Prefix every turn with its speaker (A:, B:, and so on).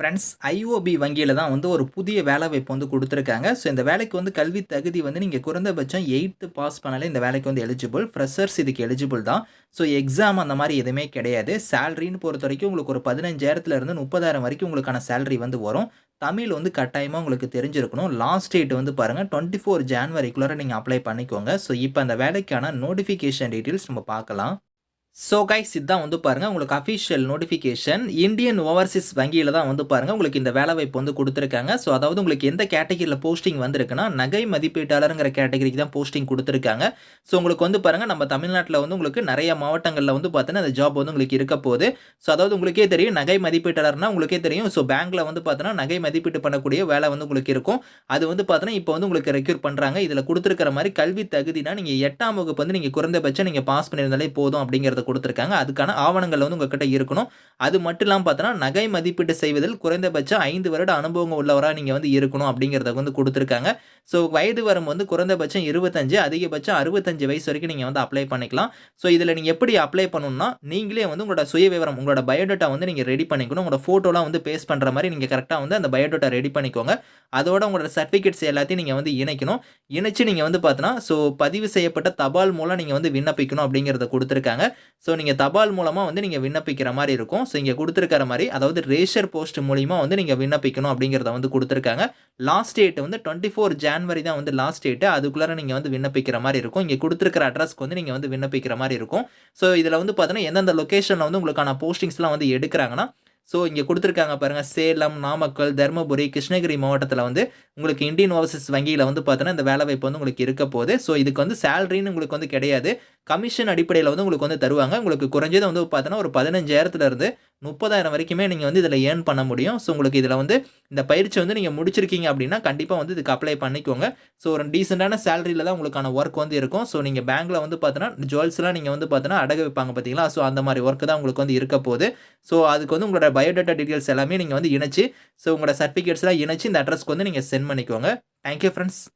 A: Friends IOB வங்கியில் தான் வந்து ஒரு புதிய வேலை வாய்ப்பு வந்து கொடுத்துருக்காங்க. ஸோ இந்த வேலைக்கு வந்து கல்வி தகுதி வந்து நீங்கள் குறைந்தபட்சம் எயித்து பாஸ் பண்ணாலே இந்த வேலைக்கு வந்து எலிஜிபிள் ஃப்ரெஷர்ஸ் இதுக்கு எலிஜிபிள் தான். ஸோ எக்ஸாம் அந்த மாதிரி எதுவுமே கிடையாது. சேலரின்னு பொறுத்த வரைக்கும் உங்களுக்கு ஒரு பதினஞ்சாயிரத்துலேருந்து முப்பதாயிரம் வரைக்கும் உங்களுக்கான சேலரி வந்து வரும். தமிழ் வந்து கட்டாயமாக உங்களுக்கு தெரிஞ்சிருக்கணும். லாஸ்ட் டேட் வந்து பாருங்கள் டுவெண்ட்டி ஃபோர் ஜான்வரிக்குள்ளே நீங்கள் அப்ளை பண்ணிக்கோங்க. ஸோ இப்போ அந்த வேலைக்கான நோட்டிஃபிகேஷன் டீட்டெயில்ஸ் நம்ம பார்க்கலாம். ஸோ கைஸ் இதுதான் வந்து பாருங்கள் உங்களுக்கு அஃபிஷியல் நோட்டிஃபிகேஷன் இந்தியன் ஓவர்சீஸ் வங்கியில் தான் வந்து பாருங்கள் உங்களுக்கு இந்த வேலை வாய்ப்பு வந்து கொடுத்துருக்காங்க. ஸோ அதாவது உங்களுக்கு எந்த கேட்டகரியில் போஸ்டிங் வந்திருக்குன்னா நகை மதிப்பீட்டாளருங்கிற கேட்டகரிக்கு தான் போஸ்டிங் கொடுத்துருக்காங்க. ஸோ உங்களுக்கு வந்து பாருங்கள் நம்ம தமிழ்நாட்டில் வந்து உங்களுக்கு நிறைய மாவட்டங்களில் வந்து பார்த்தீங்கன்னா அந்த ஜாப் வந்து உங்களுக்கு இருக்க போகுது. ஸோ அதாவது உங்களுக்கே தெரியும் நகை மதிப்பீட்டாளர்னா உங்களுக்கே தெரியும். ஸோ பேங்க்கில் வந்து பார்த்தீங்கன்னா நகை மதிப்பீட்டு பண்ணக்கூடிய வேலை வந்து உங்களுக்கு இருக்கும். அது வந்து பார்த்தீங்கன்னா இப்போ வந்து உங்களுக்கு ரெக்யூர் பண்ணுறாங்க இதில் கொடுத்துருக்கிற மாதிரி கல்வி தகுதினா நீங்கள் எட்டாம் வகுப்பு வந்து நீங்கள் குறைந்தபட்சம் நீங்கள் பாஸ் பண்ணியிருந்தாலே போதும் அப்படிங்கிறது கொடுத்துருக்காங்க. அதுக்கான ஆவணங்கள் வந்து உங்ககிட்ட இருக்கணும். அது மட்டும் இல்லாமல் பார்த்தோன்னா நகை மதிப்பீடு செய்வதில் குறைந்தபட்சம் ஐந்து வருட அனுபவம் உள்ளவராக நீங்கள் வந்து இருக்கணும் அப்படிங்கிறத வந்து கொடுத்துருக்காங்க. ஸோ வயது வரும் வந்து குறைந்தபட்சம் இருபத்தஞ்சு அதிகபட்சம் அறுபத்தஞ்சு வயசு வரைக்கும் நீங்கள் வந்து அப்ளை பண்ணிக்கலாம். ஸோ இதில் நீங்கள் எப்படி அப்ளை பண்ணணும்னா நீங்களே வந்து உங்களோட சுய விவரம் உங்களோட பயோடேட்டா வந்து நீங்கள் ரெடி பண்ணிக்கணும். உங்களோட ஃபோட்டோலாம் வந்து பேஸ்ட் பண்ணுற மாதிரி நீங்கள் கரெக்டாக வந்து அந்த பயோடேட்டா ரெடி பண்ணிக்கோங்க. அதோட உங்களோட சர்டிஃபிகேட்ஸ் எல்லாத்தையும் நீங்கள் வந்து இணைக்கணும். இணைச்சு நீங்கள் வந்து பார்த்தோன்னா ஸோ பதிவு செய்யப்பட்ட தபால் மூலம் நீங்கள் வந்து விண்ணப்பிக்கணும் அப்படிங்கிறத கொடுத்துருக்காங்க. ஸோ நீங்கள் தபால் மூலமாக வந்து நீங்கள் விண்ணப்பிக்கிற மாதிரி இருக்கும். ஸோ இங்கே கொடுத்துருக்கிற மாதிரி அதாவது ரேஷர் போஸ்ட் மூலிமா வந்து நீங்கள் விண்ணப்பிக்கணும் அப்படிங்கிறத வந்து கொடுத்துருக்காங்க. லாஸ்ட் டேட் வந்து டுவெண்ட்டி ஃபோர் ஜான்வரி தான் வந்து லாஸ்ட் டேட்டு அதுக்குள்ளார நீங்கள் வந்து விண்ணப்பிக்கிற மாதிரி இருக்கும். இங்கே கொடுத்துருக்கிற அட்ரஸ்க்கு வந்து நீங்கள் வந்து விண்ணப்பிக்கிற மாதிரி இருக்கும். ஸோ இதில் வந்து பார்த்தீங்கன்னா எந்தெந்த லொக்கேஷனில் வந்து உங்களுக்கான போஸ்டிங்ஸ்லாம் வந்து எடுக்கிறாங்கன்னா ஸோ இங்கே கொடுத்துருக்காங்க பாருங்கள் சேலம் நாமக்கல் தருமபுரி கிருஷ்ணகிரி மாவட்டத்தில் வந்து உங்களுக்கு இந்தியன் ஓவர்சீஸ் வங்கியில் வந்து பார்த்தீங்கன்னா இந்த வேலை வாய்ப்பு வந்து உங்களுக்கு இருக்க போகுது. ஸோ இதுக்கு வந்து சேலரின்னு உங்களுக்கு வந்து கிடையாது. கமிஷன் அடிப்படையில் வந்து உங்களுக்கு வந்து தருவாங்க. உங்களுக்கு குறைஞ்சது வந்து பார்த்தோன்னா ஒரு பதினஞ்சாயிரத்துலேருந்து முப்பதாயிரம் வரைக்குமே நீங்கள் வந்து இதில் ஏர்ன் பண்ண முடியும். ஸோ உங்களுக்கு இதில் வந்து இந்த பயிற்சி வந்து நீங்கள் முடிச்சிருக்கீங்க அப்படின்னா கண்டிப்பாக வந்து இதுக்கு அப்ளை பண்ணிக்கோங்க. ஸோ ஒரு டீசெண்டான சேலரியில் தான் உங்களுக்கான ஒர்க் வந்து இருக்கும். ஸோ நீங்கள் பேங்க்கில் வந்து பார்த்தீங்கன்னா ஜுவல்ஸ்லாம் நீங்கள் வந்து பார்த்தீங்கன்னா அடகு வைப்பாங்க பார்த்தீங்களா ஸோ அந்த மாதிரி ஒர்க்கு தான் உங்களுக்கு வந்து இருக்க போகுது. ஸோ அதுக்கு வந்து உங்களோட பயோடேட்டா டீட்டெயில்ஸ் எல்லாமே நீங்கள் வந்து இணைச்சி ஸோ உங்களோட சர்டிஃபிகேட்ஸ்லாம் இணைச்சி இந்த அட்ரஸ்க்கு வந்து நீங்கள் சென்ட் பண்ணிக்கோங்க. Thank you friends